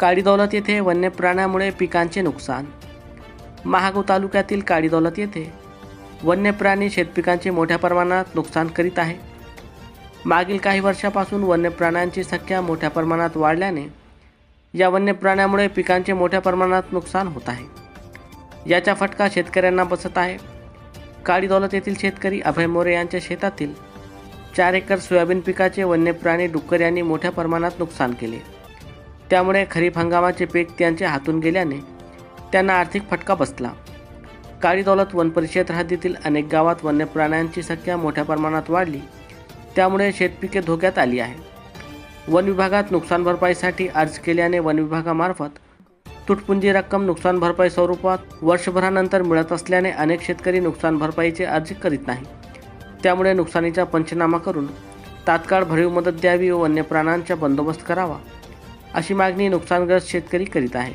काळीदौलत येथे वन्य प्राण्यामुळे पिकांचे नुकसान. महागाव तालुक्यातील काळीदौलत येथे वन्य प्राणी शेतपिकांचे मोठ्या प्रमाणात नुकसान करीत आहे. मागील काही वर्षापासून वन्य प्राण्यांची संख्या मोठ्या प्रमाणात वाढल्याने या वन्य प्राण्यामुळे पिकांचे मोठ्या प्रमाणात नुकसान होत आहे. याचा फटका शेतकऱ्यांना बसत आहे. काळी दौलत येथील शेतकरी अभय मोरे यांच्या शेतातील चार एकर सोयाबीन पिकाचे वन्य प्राणी डुक्कर यांनी मोठ्या प्रमाणात नुकसान केले. त्यामुळे खरीप हंगामाचे पीक त्यांच्या हातून गेल्याने त्यांना आर्थिक फटका बसला. काळी दौलत वन परिषद हद्दीतील अनेक गावात वन्य प्राण्यांची संख्या मोठ्या प्रमाणात वाढली. त्यामुळे शेतपिके धोक्यात आली आहे वन विभागात नुकसान भरपाईसाठी अर्ज केल्याने वन विभागामार्फत तुटपुंजी रक्कम नुकसान भरपाई स्वरूपात वर्षभरानंतर मिळत असल्याने अनेक शेतकरी नुकसान भरपाईचे अर्ज करीत नाही त्यामुळे नुकसानीचा पंचनामा करून तात्काळ भरीव मदत द्यावी व वन्य प्राण्यांचा बंदोबस्त करावा. अशी मागणी नुकसानग्रस्त शेतकरी करीत आहे.